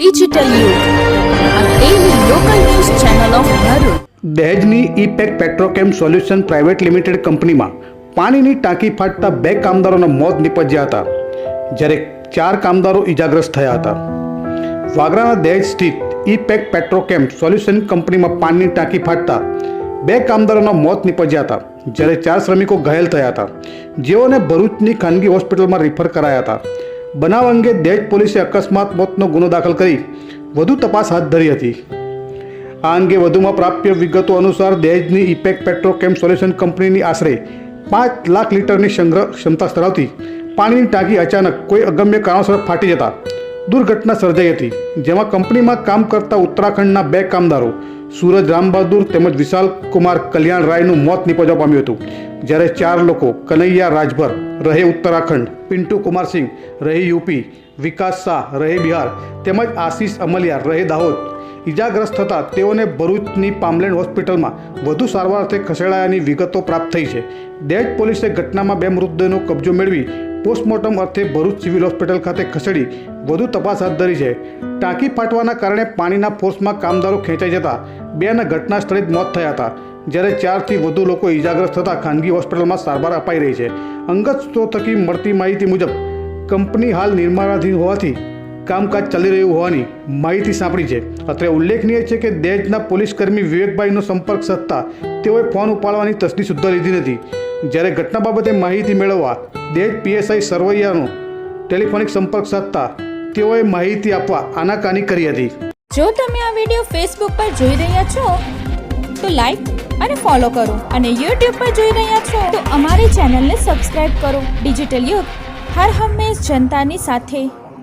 Digital યુગ channel દહેજની ઇપેક Petrochem Solution Private Limited કંપનીમાં પાણીની ટાંકી ફાટતા બે કામદારોના મોત નિપજ્યા હતા, જ્યારે ચાર કામદારો ઇજાગ્રસ્ત થયા હતા. વાગરાના દહેજ સ્થિત ઇપેક પેટ્રોકેમ સોલ્યુશન કંપનીમાં પાણીની ટાંકી ફાટતા બે કામદારોના મોત નિપજ્યા હતા, જ્યારે ચાર શ્રમિકો ઘાયલ થયા હતા. જેઓને ભરૂચની ખાનગી હોસ્પિટલમાં રિફર કરાયા હતા. બનાવ અંગે દહેજ પોલીસે અકસ્માત મોતનો ગુનો દાખલ કરી વધુ તપાસ હાથ ધરી હતી. આ અંગે વધુમાં પ્રાપ્ય વિગતો અનુસાર દહેજની ઇપેક પેટ્રોકેમ સોલ્યુશન કંપનીની આશરે પાંચ લાખ લીટરની સંગ્રહ ક્ષમતા ધરાવતી પાણીની ટાંકી અચાનક કોઈ અગમ્ય કારણોસર ફાટી જતા દુર્ઘટના સર્જાઈ હતી, જેમાં કંપનીમાં કામ કરતા ઉત્તરાખંડના બે કામદારો, સૂરજ રામબહાદુર તેમજ વિશાલ કુમાર કલ્યાણ રાયનું મોત નિપજવા પામ્યું હતું. જ્યારે ચાર લોકો કનૈયા રાજભર, રહે ઉત્તરાખંડ, પિન્ટુ કુમારસિંહ રહે યુપી, વિકાસ શાહ, રહે બિહાર, તેમજ આશીષ અમલિયા, રહે દાહોદ. ઈજાગ્રસ્ત થતાં તેઓને ભરૂચની પામલેન્ડ હોસ્પિટલમાં વધુ સારવાર અર્થે ખસેડાયાની વિગતો પ્રાપ્ત થઈ છે. દેજ પોલીસે ઘટનામાં બે મૃતદેહનો કબજો મેળવી પોસ્ટમોર્ટમ અર્થે ભરૂચ સિવિલ હોસ્પિટલ ખાતે ખસેડી વધુ તપાસ હાથ ધરી છે. ટાંકી ફાટવાના કારણે પાણીના ફોર્સમાં કામદારો ખેંચાઈ જતા બેના ઘટના સ્થળે જ મોત થયા હતા, જ્યારે ચારથી વધુ લોકો ઈજાગ્રસ્ત થતાં ખાનગી હોસ્પિટલમાં સારવાર અપાઈ રહી છે. અંગત સ્ત્રોત થકી મળતી માહિતી મુજબ, કંપની હાલ નિર્માણાધીન હોવાથી કામકાજ ચાલી રહ્યું હોવાની માહિતી સાંપડી છે. અત્રે ઉલ્લેખનીય છે કે દહેજના પોલીસકર્મી વિવેકભાઈનો સંપર્ક સાધતા તેઓએ ફોન ઉપાડવાની તસ્દી સુદ્ધા લીધી નથી. જ્યારે ઘટના બાબતે માહિતી મેળવવા દહેજ પીએસઆઈ સરવૈયાનો ટેલિફોનિક સંપર્ક સાધતા તેઓએ માહિતી આપવા આનાકાની કરી હતી. જો તમે આ વીડિયો ફેસબુક પર જોઈ રહ્યા છો, તો લાઈક અને ફોલો કરો અને યુટ્યુબ પર જોઈ રહ્યા છો, તો અમારી ચેનલને સબસ્ક્રાઇબ કરો. ડિજિટલ યુગ હર હંમેશ જનતાની સાથે.